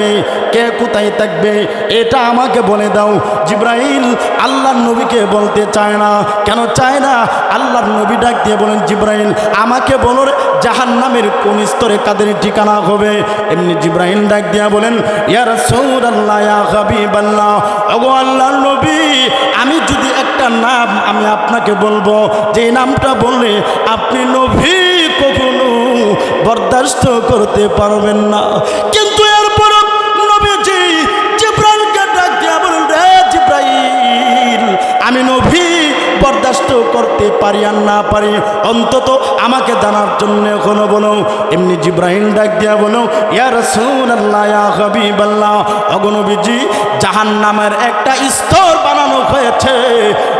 থাকবে? কে কোথায় থাকবে? এটা আমাকে বলে দাও। জিব্রাইল আল্লাহর নবীকে বলতে চায় না। কেন চায় না? আল্লাহর নবী ডাক দিয়ে বলেন জিব্রাইল আমাকে বলো রে, জাহান্নামের কোন স্তরে কাদের ঠিকানা হবে? এমনি জিব্রাইল ডাক দিয়া বলেন ইয়া রাসূলুল্লাহ ইয়া হাবিবাল্লাহ ওগো আল্লাহর নবী আমি যদি একটা নাম আমি আপনাকে বলব যে নামটা বললে আপনি নবী কখনো বরদাস্ত করতে পারবেন না। কিন্তু বরদাস্ত করতে পারি আর না পারি, অন্তত আমাকে জানার জন্য এখনও বলো। এমনি জিব্রাহিম ডাক দিয়া বলো, ইয়া রাসূলুল্লাহ, ইয়া হাবিবাল্লাহ অগনবীজি জাহান্নামের একটা স্তর বানানো হয়েছে।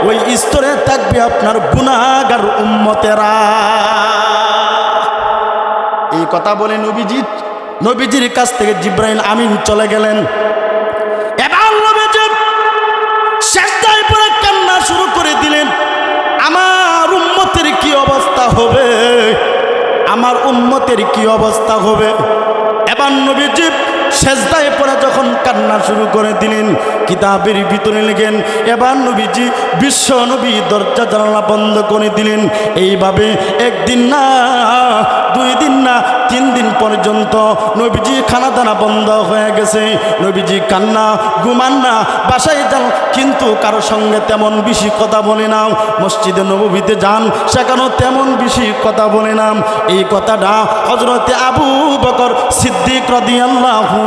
ওই স্তরে থাকবে আপনার গুনাহগার উম্মতেরা। এই কথা বলে নবীজি, নবীজির কাছ থেকে জিব্রাহিম আমিন চলে গেলেন। হবে। আমার উম্মতের কি অবস্থা হবে? এবার নবীজি শেষদায় পরে যখন কান্না শুরু করে দিলেন, কিতাবের ভিতরে লেগেন এবার নবীজি বিশ্ব নবী দরজা জানালা বন্ধ করে দিলেন, এইভাবে একদিন না, দুই দিন না তিন দিন পর্যন্ত নবীজি খানা দানা বন্ধ হয়ে গেছে। নবীজি কান্না ঘুমান না, বাসায় যান, কিন্তু কারও সঙ্গে তেমন বেশি কথা বলে না। মসজিদে নবীতে যান, সেখানেও তেমন বেশি কথা বলে না। এই কথাটা হজরতে আবু বকর সিদ্দিক রদিয়াল্লাহু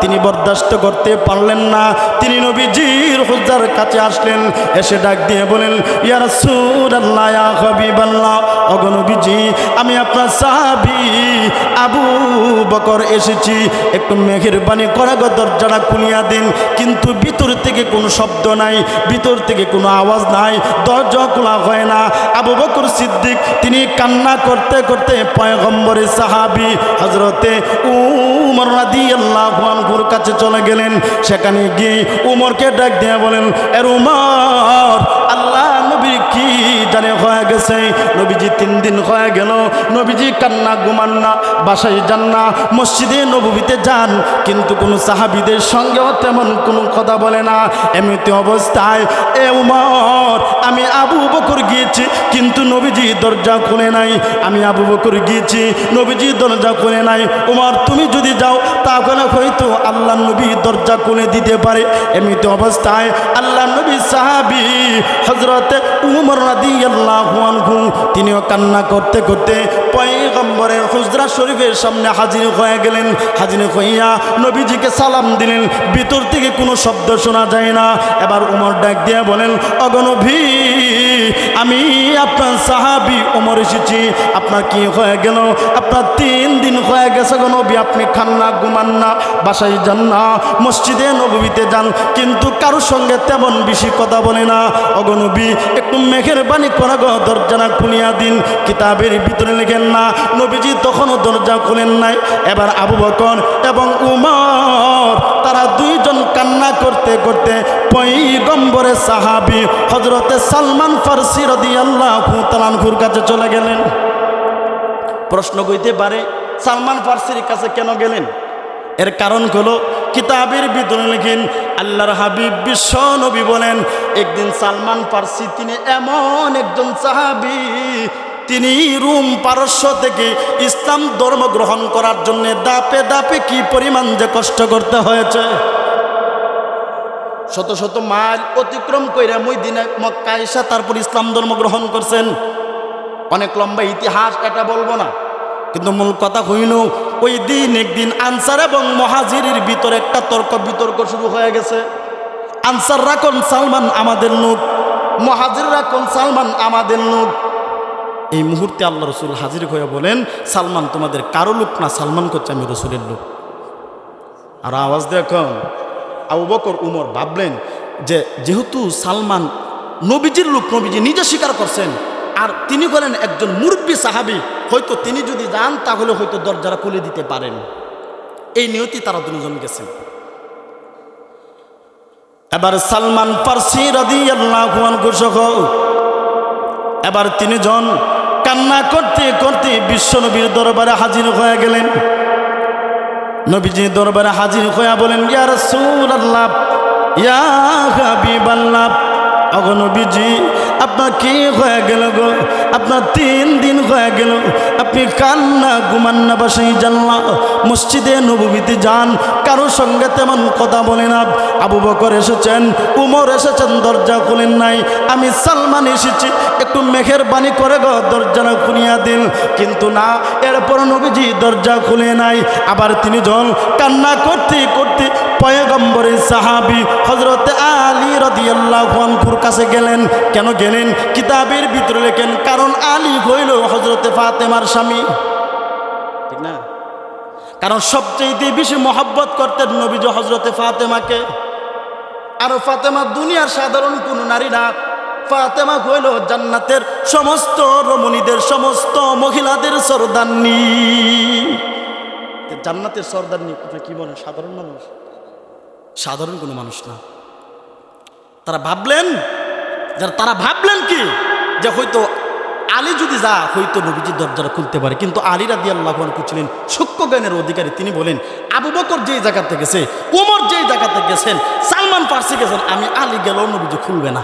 তিনি বরদাস্ত করতে পারলেন না। তিনি নবীজির হুজার কাছে আসলেন, এসে ডাক দিয়ে বলেন ইয়া রাসূলুল্লাহ, ইয়া হাবিবাল্লাহ ওগো নবীজি, আমি আপনার সাহাবী আবু বকর এসেছি। একটু মেঘের বাণী করে গো, দরজাটা খুলিয়া দিন। কিন্তু ভিতর থেকে কোনো শব্দ নাই, ভিতর থেকে কোনো আওয়াজ নাই, দরজা খোলা হয় না। আবু বকর সিদ্দিক, তিনি কান্না করতে করতে পয়গম্বরের সাহাবি হজরতে উমর রাদি আল্লাহ কাছে চলে গেলেন। সেখানে গিয়ে উমরকে ডাক দিয়ে বলেন, এর উমর জানে হয়ে গেছে, নবীজি তিন দিন হয়ে গেল, নবীজি কান্না ঘুমান না, বাসায় যান না, মসজিদে নবীতে যান, কিন্তু কোনো সাহাবিদের সঙ্গেও তেমন কোনো কথা বলে না। এমনিতে অবস্থায়, এ উমর, আমি আবু বকর গিয়েছি, কিন্তু নবীজি দরজা খুলে নাই। আমি আবু বকর গিয়েছি, নবীজি দরজা খুলে নাই। উমর, তুমি যদি যাও, তাহলে হয়তো আল্লাহ নবী দরজা খুলে দিতে পারে। এমনিতে অবস্থায়, আল্লাহ নবী সাহাবি হজরতে উমর রাদি তিনিও কান্না করতে করতে পয়গম্বরের হুজরা শরীফের সামনে হাজির হয়ে গেলেন। হাজির হইয়া নবীজিকে সালাম দিলেন। ভিতর থেকে কোনো শব্দ শোনা যায় না। এবার উমর ডাক দিয়ে বলেন অগনভী আমি আপনার সাহাবি উমর এসেছি। আপনার কি হয়ে গেল? আপনার তিন দিন গেছে গো নবী আপনি খান না, ঘুমান না, বাসায় যান না, মসজিদে নবীতে যান, কিন্তু কারোর সঙ্গে তেমন বেশি কথা বলে না। অগনবী, একটু মেঘের বাণী করা গো দরজানা খুলিয়া দিন, কিতাবের ভিতরে লেখেন না, নবীজি তখনও দরজা খুলেন নাই। এবার আবু বকর এবং উমর, তারা দুইজন কান্না করতে করতে পৈগম্বরে সাহাবি হজরতে সালমান ফারসি রদি আল্লাহ তালানহুর কাছে চলে গেলেন। প্রশ্ন কইতে পারে সালমান ফার্সির কাছে কেন গেলেন? এর কারণ হলো, কিতাবের ভিতরে লেখেন, আল্লাহর হাবিব বিশ্ব নবী বলেন, একদিন সালমান ফার্সি, তিনি এমন একজন সাহাবি, তিনি রুম পারস্য থেকে ইসলাম ধর্ম গ্রহণ করার জন্য দাপে দাপে কি পরিমাণ যে কষ্ট করতে হয়েছে? শত শত মাইল অতিক্রম করে মইদিনে মক্কা এসে তারপর ইসলাম ধর্ম গ্রহণ করছেন। অনেক লম্বা ইতিহাস, এটা বলব না। কিন্তু মূল কথা হইল, ওই দিন একদিন আনসার এবং মহাজিরের ভিতরে একটা তর্ক বিতর্ক শুরু হয়ে গেছে। আনসাররা কোন সালমান আমাদের লোক? মহাজিররা কোন সালমান আমাদের লোক? এই মুহূর্তে আল্লাহ রসুল হাজির হয়ে বলেন, সালমান তোমাদের কারও লোক না, সালমান করছে আমি রসুলের লোক। আর আওয়াজ দেখুন আবু বকর, উমর ভাবলেন যে যেহেতু সালমান নবীজির লোক, নবীজি নিজে স্বীকার করছেন, আর তিনি হলেন একজন মুরব্বী সাহাবি হয়তো তিনি যদি যান, তাহলে হয়তো দরজারা খুলে দিতে পারেন। এই নিয়তি তারা দুজন গেছেন। এবার সালমান ফার্সি রাদি আল্লাহ এবার তিনজন কান্না করতে করতে বিশ্বনবীর দরবারে হাজির হয়ে গেলেন। নবীজি দরবারে হাজির হইয়া বলেন, ইয়া রাসূলুল্লাহ, ইয়া হাবিবাল্লাহ অগো নবীজি আপনার কি হয়ে গেল গো? আপনার তিন দিন হয়ে গেল। আপনি কান্না ঘুমান্না বাসাই জানলা মসজিদে নবীতে যান। কারোর সঙ্গে তেমন কথা বলে না। আবু বকর এসেছেন, উমর এসেছেন, দরজা খুলেন নাই। আমি সালমান এসেছি, একটু মেঘের বাণী করে গো, দরজাটা খুলিয়া দিন। কিন্তু না, এরপর নবীজি দরজা খুলে নাই। আবার তিনি জল কান্না করতে করতে পয়গম্বরের সাহাবি হজরত আলী রদিয়াল্লাহ আনহুর কাছে গেলেন, কেন গেলেন? কিতাবের ভিতরে লেখেন, কারণ আলী হইল হজরতে ফাতেমার স্বামী। ঠিক না? কারণ সবচেয়ে বেশি মহব্বত করতেন নবীজ হজরতে ফাতেমাকে। আর ফাতেমা দুনিয়ার সাধারণ কোন নারী না। ফাতেমা হইল জান্নাতের সমস্ত রমণীদের, সমস্ত মহিলাদের সরদান্নি জান্নাতের সর্দারনি আপনি কি বলেন? সাধারণ মানুষ? সাধারণ কোনো মানুষ না। তারা ভাবলেন, যারা তারা ভাবলেন কি? যে হয়তো আলী যদি যা, হয়তো নবীজির দরজাটা খুলতে পারে। কিন্তু আলী রাদি আল্লাহ ছিলেন সূক্ষ্ম জ্ঞানের অধিকারী। তিনি বলেন, আবু বকর যেই জায়গাতে গেছে, ওমর যেই জায়গাতে গেছেন, সালমান ফার্সি গেছেন, আমি আলী গেলেও নবীজি খুলবে না।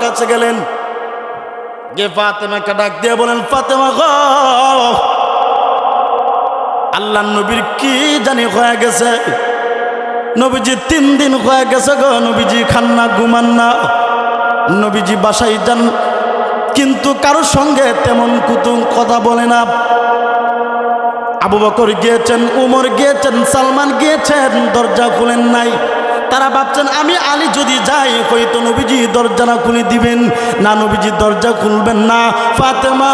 কাছে গেলেন। যে ফাতেমাকে ডাক দিয়ে বলেন, ফাতেমা গো, আল্লাহ নবীর কি জানি হয়ে গেছে? নবীজি তিন দিন হয়ে গেছে গো, নবীজি খান্না ঘুমান না। নবীজি বাসায় যান, কিন্তু কারোর সঙ্গে তেমন কুতুম কথা বলে না। আবু বকর গিয়েছেন, উমর গিয়েছেন, সালমান গিয়েছেন, দরজা খুলেন নাই। তারা ভাবছেন, আমি আলী যদি যাই হয়তো নবীজি দরজা না খুলে দিবেন? না নবীজি, দরজা খুলবেন না। ফাতেমা,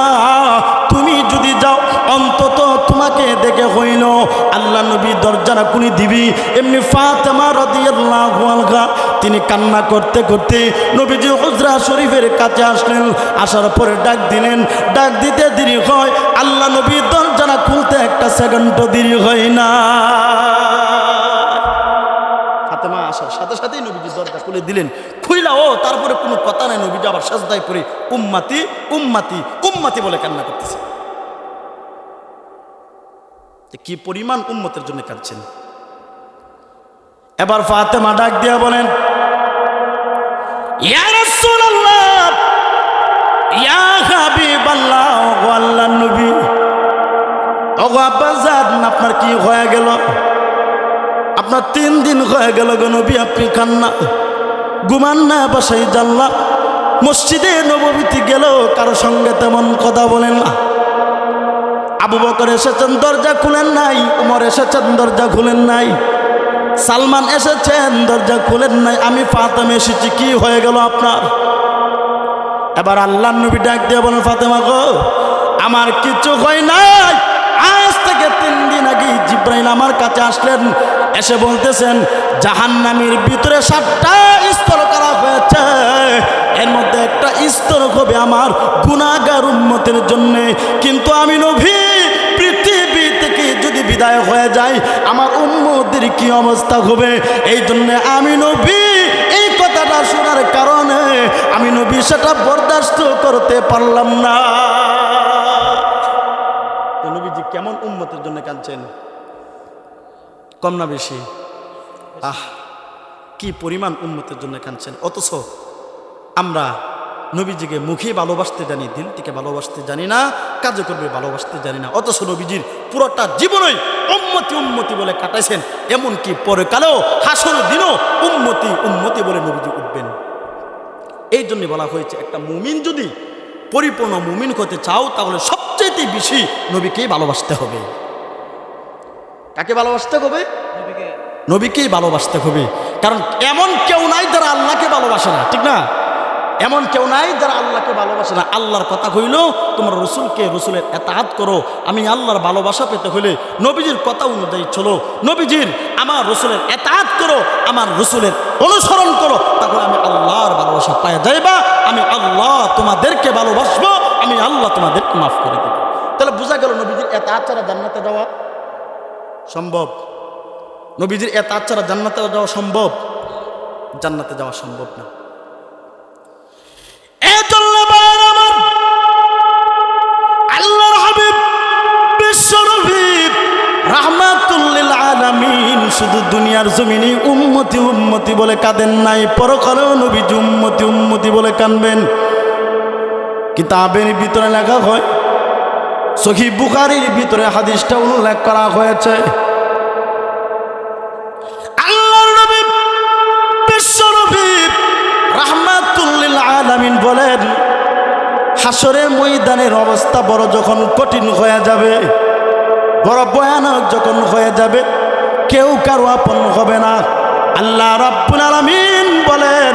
তুমি যদি যাও, অন্তত তোমাকে দেখে হইল, আল্লাহ নবী দরজা না খুলে দিবি। এমনি ফাতেমা রাদিয়াল্লাহু আনহা, তিনি কান্না করতে করতে নবীজি হুজরা শরীফের কাছে আসলেন। আসার পরে ডাক দিলেন, ডাক দিতে দেরি হয়, আল্লাহ নবী দরজা না খুলতে একটা সেকেন্ডও দেরি হয় না। খুলে দিলেন, খুইলা, ও, তারপরে কোনো কথা নাই, নবীজি আবার সাজদায় পড়ে, উম্মাতি উম্মাতি উম্মাতি বলে কান্না করতেছে। কি পরিমাণ উম্মতের জন্য কাঁদছেন? এবার ফাতেমা ডাক দিয়া বলেন আপনার কি হয়ে গেল? আপনার তিন দিন হয়ে গেল গো নবী, আপনি কান্না ঘুমান না, বাসাই জানলা মসজিদে নবমীতি গেল কারও সঙ্গে তেমন কথা বলেন না। আবু বকর এসেছেন, দরজা খুলেন নাই, উমর এসেছেন, দরজা খুলেন নাই। সালমান এসেছেন, দরজা খুলেন নাই। আমি ফাতেমা এসেছি, কি হয়ে গেল আপনার? এবার আল্লাহ নবী ডাক দিয়ে বলেন, ফাতেমা গো, আমার কিছু হয় নাই। আজ থেকে তিন দিন আগে জিব্রাইল আমার কাছে আসলেন, এসে বলতেছেন, জাহান্নামের ভিতরে সাতটা আমার গুণাগার উন্মতের জন্যে। কিন্তু আমি নভী পৃথিবী থেকে যদি বিদায় হয়ে যায় আমার উম্মদের কি অবস্থা হবে? এই জন্য আমি নবী, এই কথাটা শোনার কারণে আমি নবী সেটা বরদাস্ত করতে পারলাম না। নবীজি কেমন উম্মতের জন্য কাঁদছেন? কম না বেশি? আহ, কি পরিমাণ উন্মতের জন্য কাঁদছেন? অথচ আমরা নবীজিকে মুখে ভালোবাসতে জানি দিল থেকে ভালোবাসতে জানি না কাজে করবে ভালোবাসতে জানি না। অথচ নবীজির পুরোটা জীবনই উম্মতি উম্মতি বলে কাটাইছেন। এমনকি পরে কালেও হাসর দিনও উম্মতি উম্মতি বলে নবীজি উঠবেন। এই জন্য বলা হয়েছে একটা মুমিন যদি পরিপূর্ণ মুমিন হতে চাও তাহলে সবচেয়ে বেশি নবীকেই ভালোবাসতে হবে। কাকে ভালোবাসতে হবে? নবীকেই ভালোবাসতে হবে। কারণ এমন কেউ নাই যারা আল্লাহকে ভালোবাসে না ঠিক না? এমন কেউ নাই যারা আল্লাহকে ভালোবাসে না। আল্লাহর কথা হইল তোমার রসুলকে রসুলের এতাহাত করো। আমি আল্লাহর ভালোবাসা পেতে হইলে নবীজির কথা অনুযায়ী চলো। নবীজির আমার রসুলের এতাহাত করো, আমার রসুলের অনুসরণ করো। তাহলে আমি আল্লাহর ভালোবাসা পায় যাইবা, আমি আল্লাহ তোমাদেরকে ভালোবাসবো, আমি আল্লাহ তোমাদেরকে মাফ করে দেবো। তাহলে বোঝা গেল নবীজির এতাহাত ছাড়া জান্নাতে যাওয়া সম্ভব? নবীজির এত ছাড়া জান্নাতে যাওয়া সম্ভব? জান্নাতে যাওয়া সম্ভব না। রাহমাতুল্লিল আলামিন, শুধু দুনিয়ার জমিনে উম্মতি উম্মতি বলে কাঁদেন নাই, পরকালেও নবীজি উম্মতি উম্মতি বলে কানবেন। কিতাবের ভিতরে লেখা হয় সহি বুখারির ভিতরে হাদিসটা উল্লেখ করা হয়েছে। আল্লাহর নবী বলেন হাসরের ময়দানের অবস্থা বড় যখন কঠিন হয়ে যাবে বড় ভয়ানক যখন হয়ে যাবে, কেউ কারও আপন হবে না। আল্লাহ রাব্বুল আলামিন বলেন,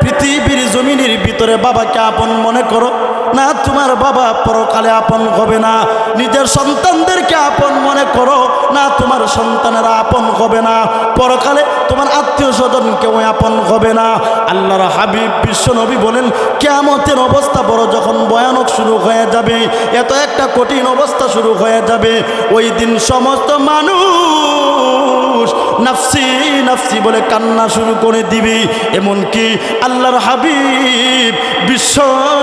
পৃথিবীর জমিনের ভিতরে বাবাকে আপন মনে করো। না, তোমার বাবা পরকালে আপন হবে না। নিজের সন্তানদেরকে আপন মনে করো। না, তোমার সন্তানেরা আপন হবে না। পরকালে তোমার আত্মীয় স্বজন কেউ আপন হবে না। আল্লাহর হাবিব বিশ্বনবী বলেন কেমতের অবস্থা বড় যখন ভয়ানক শুরু হয়ে যাবে, এত একটা কঠিন অবস্থা শুরু হয়ে যাবে। ওই দিন সমস্ত মানুষ, নাফসি নাফসি বলে কান্না শুরু করে দিবি। এমনকি আল্লাহর হাবিব বিশ্ব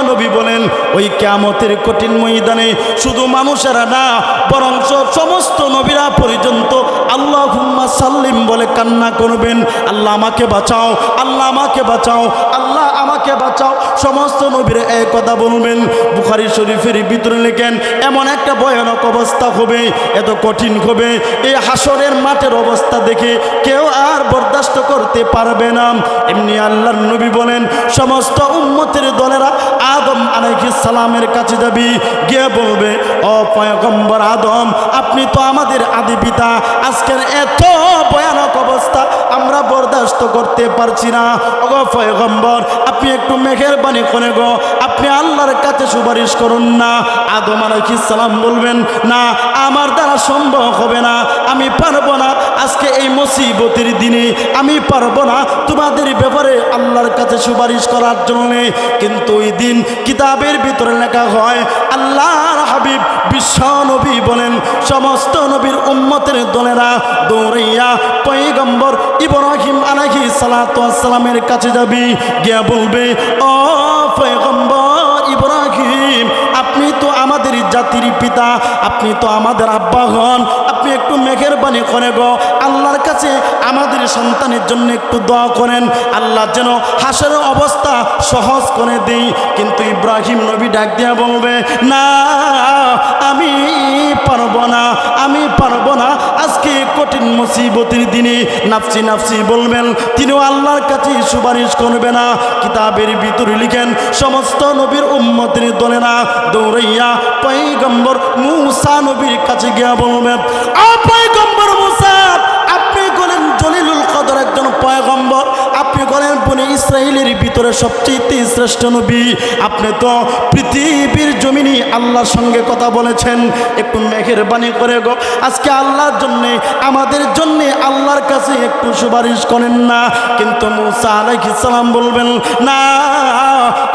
নবী বলেন, ওই কেমতের কঠিন ময়দানে শুধু মানুষেরা না বরং সমস্ত নবীরা পর্যন্ত আল্লাহ সাল্লিম বলে কান্না করবেন। আল্লাহ আমাকে বাঁচাও, আল্লাহ আমাকে বাঁচাও, আল্লাহ আমাকে বাঁচাও। সমস্ত নবীরা এই কথা বলবেন। বুখারি শরীফের ভিতরে লেখেন, এমন একটা ভয়ানক অবস্থা হবে, এত কঠিন হবে। এই হাসরের মাঠের অবস্থা দেখে কেউ আর বরদাস্ত করতে পারবে না। এমনি আল্লাহর নবী বলেন, সমস্ত উম্মতের দলেরা আদম সালামের কাছে যাবি, গিয়ে বলবে, ও পয়গম্বর আদম, আপনি তো আমাদের আদি পিতা। আজকের এত ভয়ানক অবস্থা আমরা বরদাস্ত করতে পারছি না। পয়গম্বর, আপনি একটু মেঘের বাণী করে গো। আপনি আল্লাহর কাছে সুপারিশ করুন না। আদম সালাম বলবেন, না, আমার দ্বারা সম্ভব হবে না। আমি পারব না। আজকে এই মুসিবতের দিনে আমি পারব না। তোমাদের ব্যাপারে আল্লাহর কাছে সুপারিশ করার জন্য কিন্তু ওই দিন কিতাবের ভিতরে লেখা হয়, আল্লাহর হাবিব বিশ্ব নবী বলেন, সমস্ত নবীর উম্মতের দলেরা দৌড়াইয়া পৈগম্বর ইব্রাহিম আলাইহি সালামের কাছে যাবি, গিয়া বলবে, ও পৈগম্বর ইব্রাহিম, আপনি তো আমাদের জাতির পিতা, আপনি তো আমাদের আব্বা হন আপনি একটু মেঘের বাণী করে গো, আল্লাহর কাছে আমাদের সন্তানের জন্য একটু দোয়া করেন, আল্লাহ যেন হাসের অবস্থা সহজ করে দেই। কিন্তু ইব্রাহিম নবী ডাক দিয়া বলবে, না, আমি পারব না, আমি পারব না। আজকে কঠিন মুসিবতের দিনে নাফসি নাফসি বলবেন তিনিও আল্লাহর কাছে সুপারিশ করবে না। কিতাবের ভিতরে লিখেন, সমস্ত নবীর উম্মতের দলে না দৌড়াইয়া গম্বর মুসা নবীর কাছে গিয়া বলবেন আ ইসরায়েলের ভিতরে সবচেয়ে শ্রেষ্ঠ নবী। আপনি তো পৃথিবীর জমিনে আল্লাহর সঙ্গে কথা বলেছেন। একটু মেঘের বাণী করে গো। আজকে আল্লাহর জন্যে, আমাদের জন্যে আল্লাহর কাছে একটু সুপারিশ করেন না। কিন্তু মুসা আলাইহিস সালাম বলবেন, না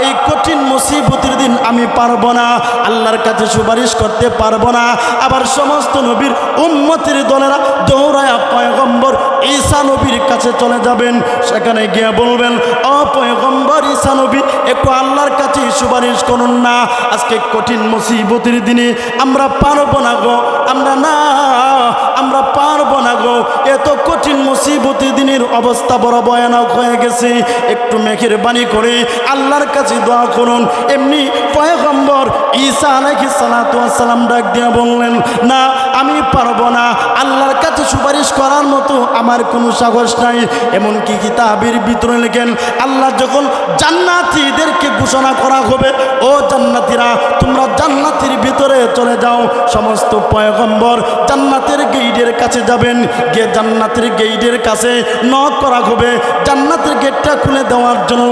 এই কঠিন মুসিবতের দিন আমি পারব না। আল্লাহর কাছে সুপারিশ করতে পারব না। আবার সমস্ত নবীর উম্মতের দলেরা দৌড়ায় পয়গম্বর ঈসা নবীর কাছে চলে যাবেন। সেখানে গিয়ে বলবেন, ও পয়গম্বর ঈসা নবী, একটু আল্লাহর কাছে সুপারিশ করুন না। আজকে কঠিন মুসিবতের দিনে আমরা পারব না গো। আমরা না আমরা পারব না গো। এত কঠিন মুসিবতি দিনের অবস্থা বড় ভয়ানক হয়ে গেছে। একটু মেঘের বাণী করে আল্লাহর কাছে দোয়া করুন। এমনি পয়গম্বর ঈসা আলাইহিস সালাম ডাক দিয়ে বললেন, না, আমি পারব না। আল্লাহর কাছে সুপারিশ করার মতো আমার কোনো সাহস নাই। এমনকি কিতাবের ভিতরে লেখেন, আল্লাহ যখন জান্নাতীদেরকে ঘোষণা করা হবে, ও জান্নাতীরা, তোমরা জান্নাতির ভিতরে চলে যাও। সমস্ত পয়গম্বর জান্নাতের গেইটের কাছে যাবেন। গিয়ে জান্নাতের গেইটের কাছে নক করা হবে। জান্নাতের গেটটা খুলে দেওয়ার জন্য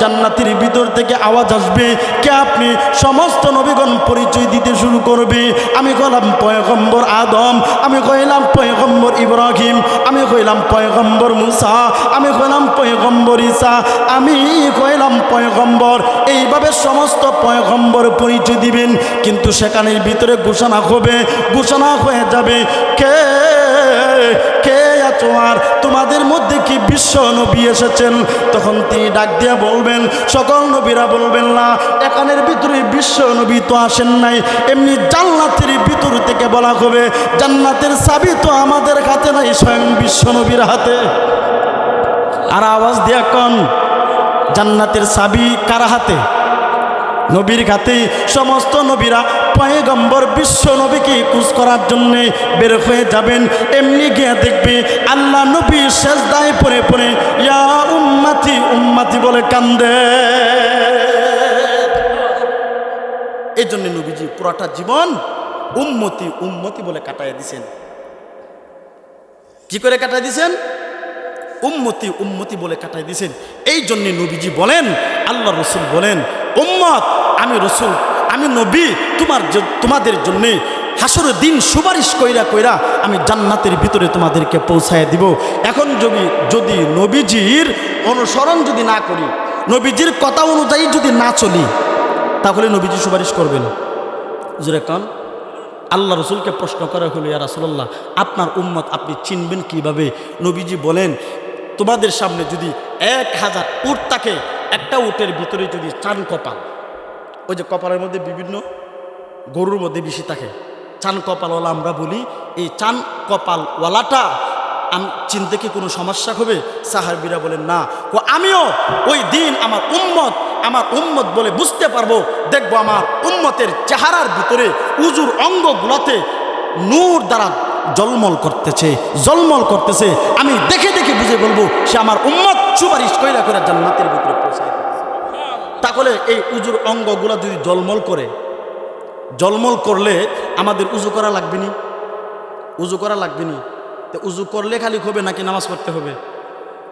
জান্নাতের ভিতর থেকে আওয়াজ আসবে, কে আপনি সমস্ত নবীগণ পরিচয় দিতে শুরু করবে। আমি কলাম পয়গম্বর আদম, আমি কইলাম পয়গম্বর ইব্রাহিম, আমি কইলাম পয়গম্বর মুসা, আমি কইলাম পয়গম্বর ঈসা, আমি কইলাম পয়গম্বর। এইভাবে সমস্ত পয়গম্বর পরিচয় দিবেন, কিন্তু সেখানের ভিতরে ঘোষণা হবে, ঘোষণা হয়ে যাবে, কে চোয়ার, তোমাদের মধ্যে কি বিশ্ব নবী এসেছেন? তখন তিনি ডাক দিয়া বলবেন, সকল নবীরা বলবেন, না, এখানের ভিতরে বিশ্ব নবী তো আসেন নাই। এমনি জান্নাতের ভিতর থেকে বলা হবে, জান্নাতের চাবি তো আমাদের হাতে নাই, স্বয়ং বিশ্ব নবীর হাতে। আর আওয়াজ দিয়া কন, জান্নাতের চাবি কার হাতে? নবীর হাতে সমস্ত নবীরা পয়গম্বর বিশ্ব নবীকে কুচ করার জন্য বের হয়ে যাবেন। এমনি গিয়ে দেখবে আল্লাহ নবী শেষ দায় পরে পরে ইয়া উম্মাতি উম্মাতি বলে কান্দে। এই জন্য নবীজি পুরাটা জীবন উম্মতি উম্মতি বলে কাটাই দিছেন। কি করে কাটায় দিছেন? উম্মতি উম্মতি বলে কাটাই দিয়েছেন এই জন্যে নবীজি বলেন, আল্লাহ রসুল বলেন, উম্মত, আমি রসুল আমি নবী, তোমার তোমাদের জন্যে হাসরের দিন সুপারিশ কইরা কইরা আমি জান্নাতের ভিতরে তোমাদেরকে পৌঁছায় দিব। এখন যদি যদি নবীজির অনুসরণ যদি না করি, নবীজির কথা অনুযায়ী যদি না চলি, তাহলে নবীজি সুপারিশ করবেন। জুরে কান। আল্লাহ রসুলকে প্রশ্ন করা হলো, ইয়া রাসুল্লাহ আপনার উম্মত আপনি চিনবেন কীভাবে? নবীজি বলেন, তোমাদের সামনে যদি এক হাজার উট থাকে, একটা উটের ভিতরে যদি চান কপাল ওই যে কপালের মধ্যে বিভিন্ন গরুর মধ্যে বেশি থাকে। চান কপালওয়ালা আমরা বলি, এই চান কপালওয়ালাটা আমি চিনতে কি কোনো সমস্যা হবে? সাহাবিরা বলেন, না। ও আমিও ওই দিন আমার উম্মত আমার উম্মত বলে বুঝতে পারব, দেখব আমার উম্মতের চেহারার ভিতরে উজুর অঙ্গগুলোতে নূর দ্বারা জলমল করতেছে জলমল করতেছে। আমি দেখে দেখে বুঝে বলব, সে আমার উম্মত সুপারিশ কইরা করে জান্নাতের ভিতরে। তাহলে এই উজুর অঙ্গগুলো যদি জলমল করে, জলমল করলে আমাদের উজু করা লাগবে নি? উজু করা লাগবে নি? তো উজু করলে খালি হবে নাকি নামাজ পড়তে হবে?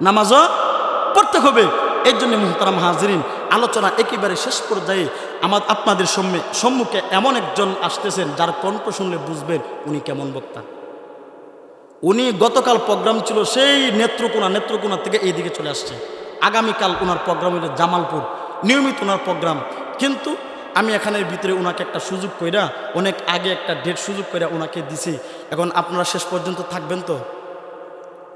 নামাজও পড়তে হবে। এর জন্য মোহতারাম হাজরিন, আলোচনা একেবারে শেষ পর্যায়ে আমার আপনাদের সম্মে, সম্মুখে এমন একজন আসতেছেন, যার কণ্ঠ শুনলে বুঝবেন উনি কেমন বক্তা। উনি গতকাল প্রোগ্রাম ছিল, সেই নেত্রকোনা নেত্রকোনা থেকে এইদিকে চলে আসছে। আগামীকাল ওনার প্রোগ্রাম হলো জামালপুর। নিয়মিত ওনার প্রোগ্রাম। কিন্তু আমি এখানের ভিতরে ওনাকে একটা সুযোগ কইরা, অনেক আগে একটা ডেট সুযোগ কইরা ওনাকে দিছি। এখন আপনারা শেষ পর্যন্ত থাকবেন তো?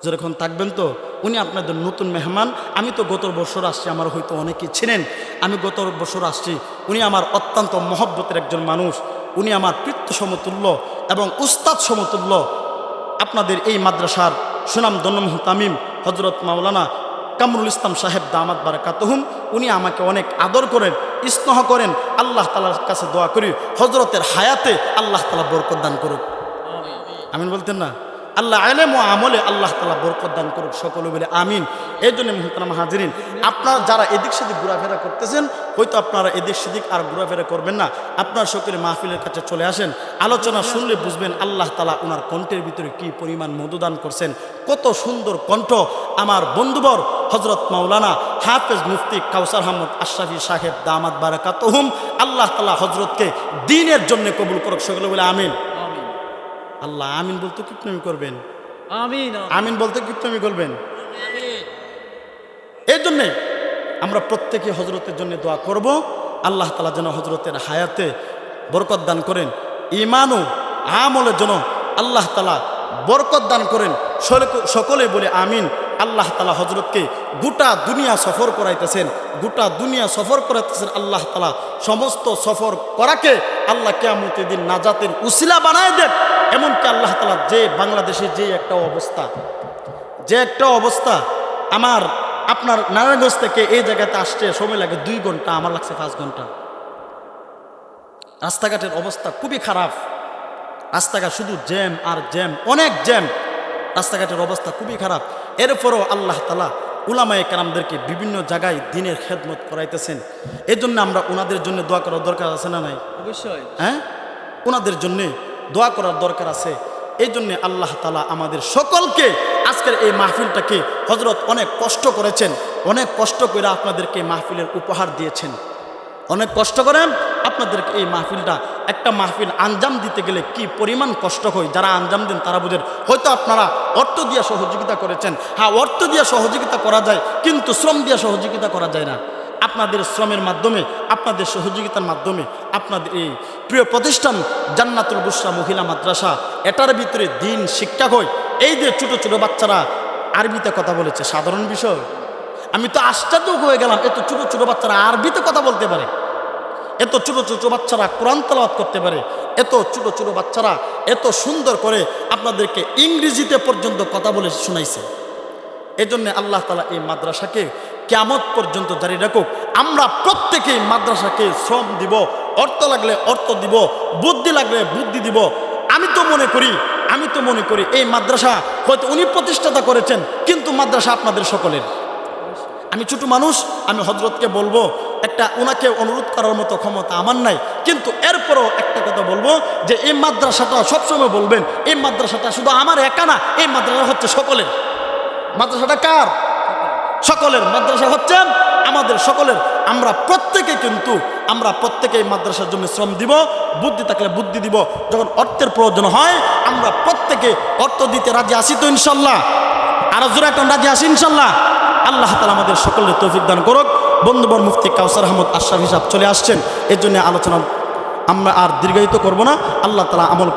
যেরকম থাকবেন তো? উনি আপনাদের নতুন মেহমান। আমি তো গত বছর আসছি, আমার হয়তো অনেকে ছিলেন আমি গত বছর আসছি, উনি আমার অত্যন্ত মহব্বতের একজন মানুষ। উনি আমার পিত্ত সমতুল্য এবং উস্তাদ সমতুল্য। আপনাদের এই মাদ্রাসার সুনাম দন্নমহ তামিম হজরত মাওলানা কামরুল ইসলাম সাহেব দামাত বারাকাতহুম, উনি আমাকে অনেক আদর করেন, স্নেহ করেন। আল্লাহ তালার কাছে দোয়া করি হজরতের হায়াতে আল্লাহ তালা বরকত দান করুক। আমিন বলতেন না? আল্লাহ আলেম ও আমলে আল্লাহ তালা বরকত দান করুক, সকলে বলে আমিন। এই জন্য মোহতারাম হাজিরিন আপনারা যারা এদিক সেদিক ঘোরাফেরা করতেছেন হয়তো আপনারা এদিক সেদিক আর ঘোরাফেরা করবেন না। আপনার সকলে মাহফিলের কাছে চলে আসেন আলোচনা শুনলে বুঝবেন আল্লাহ তালা ওনার কণ্ঠের ভিতরে কি পরিমাণ মধুদান করছেন। কত সুন্দর কণ্ঠ আমার বন্ধুবর হজরত মাওলানা হাফেজ মুফতি কাউসার আহমদ আশরাফি সাহেব দামাত বারাকাতহুম আল্লাহ তালা হজরতকে দিনের জন্য কবুল করুক সকলে বলে আমিন। আল্লাহ আমিন বলতে কিপনমি করবেন? আমিন আমিন। বলতে কিপনমি করবেন? এই জন্যে আমরা প্রত্যেকে হজরতের জন্য দোয়া করব। আল্লাহ তালা যেন হজরতের হায়াতে বরকত দান করেন ইমানও আমলের জন্য আল্লাহ তালা বরকত দান করেন। সকলে- বলে আমিন। আল্লাহ তালা হজরতকে গোটা দুনিয়া সফর করাইতেছেন, গোটা দুনিয়া সফর করাইতেছেন। আল্লাহ তালা সমস্ত সফর করাকে আল্লাহ কেমতের দিন নাজাতের উসিলা বানায় দেন। এমনকি আল্লাহ তালা যে বাংলাদেশে যে একটা অবস্থা, যে একটা অবস্থা আমার আপনার নারায়ণগঞ্জ থেকে এই জায়গাতে আসতে সময় লাগে দুই ঘণ্টা আমার লাগছে পাঁচ ঘণ্টা। রাস্তাঘাটের অবস্থা খুবই খারাপ। রাস্তাঘাট শুধু জ্যাম আর জ্যাম অনেক জ্যাম। রাস্তাঘাটের অবস্থা খুবই খারাপ। এরপরও আল্লাহ তালা উলামায়ে কালামদেরকে বিভিন্ন জায়গায় দিনের খেদমত করাইতেছেন। এই জন্য আমরা ওনাদের জন্য দোয়া করার দরকার আছে না নাই? অবশ্যই। হ্যাঁ? ওনাদের জন্যে দোয়া করার দরকার আছে। এই জন্যে আল্লাহ তালা আমাদের সকলকে আজকের এই মাহফিলটাকে হজরত অনেক কষ্ট করেছেন, অনেক কষ্ট করে আপনাদেরকে মাহফিলের উপহার দিয়েছেন। অনেক কষ্ট করেন, আপনাদেরকে এই মাহফিলটা, একটা মাহফিল আঞ্জাম দিতে গেলে কি পরিমাণ কষ্ট হয়, যারা আঞ্জাম দেন তারা বুঝেন। হয়তো আপনারা অর্থ দিয়ে সহযোগিতা করেছেন। হ্যাঁ অর্থ দিয়ে সহযোগিতা করা যায়, কিন্তু শ্রম দিয়ে সহযোগিতা করা যায় না। আপনাদের শ্রমের মাধ্যমে, আপনাদের সহযোগিতার মাধ্যমে, আপনাদের এই প্রিয় প্রতিষ্ঠান জান্নাতুল বুসরা মহিলা মাদ্রাসা, এটার ভিতরে দিন শিক্ষা হয় এই যে ছোট ছোট বাচ্চারা আরবিতে কথা বলেছে, সাধারণ বিষয়। আমি তো আশ্চর্য হয়ে গেলাম, এত ছোট ছোট বাচ্চারা আরবিতে কথা বলতে পারে। এত ছোট ছোট বাচ্চারা কোরআন তালাওয়াত করতে পারে। এত ছোট ছোট বাচ্চারা এত সুন্দর করে আপনাদেরকে ইংরেজিতে পর্যন্ত কথা বলে শোনাইছে। এজন্য আল্লাহ তালা এই মাদ্রাসাকে কেমত পর্যন্ত জারি রাখুক। আমরা প্রত্যেকেই মাদ্রাসাকে শ্রম দিব, অর্থ লাগলে অর্থ দিব, বুদ্ধি লাগলে বুদ্ধি দিব। আমি তো মনে করি আমি তো মনে করি এই মাদ্রাসা হয়তো উনি প্রতিষ্ঠাতা করেছেন, কিন্তু মাদ্রাসা আপনাদের সকলের। আমি ছোট মানুষ, আমি হজরতকে বলব, একটা ওনাকে অনুরোধ করার মতো ক্ষমতা আমার নাই, কিন্তু এরপরও একটা কথা বলব যে এই মাদ্রাসাটা সবসময় বলবেন, এই মাদ্রাসাটা শুধু আমার একা না, এই মাদ্রাসা হচ্ছে সকলের। মাদ্রাসাটা কার? সকলের মাদ্রাসা হচ্ছে, আমাদের সকলের, আমরা প্রত্যেকে কিন্তু, আমরা প্রত্যেকে এই মাদ্রাসার জন্য শ্রম দিব, বুদ্ধি থাকলে বুদ্ধি দিব, যখন অর্থের প্রয়োজন হয়, আমরা প্রত্যেকে অর্থ দিতে রাজি আসি তো ইনশাল্লাহ। আরও জোরে একটা রাজি আসি ইনশাল্লাহ। আল্লাহ তালা আমাদের সকলের তৌফিক দান করুক। বন্ধুবর মুফতি কাউসার আহমদ আশরাফ হিসাব চলে আসছেন এর জন্য আলোচনা আমরা আর দীর্ঘায়িত করব না। আল্লাহ তালা আমল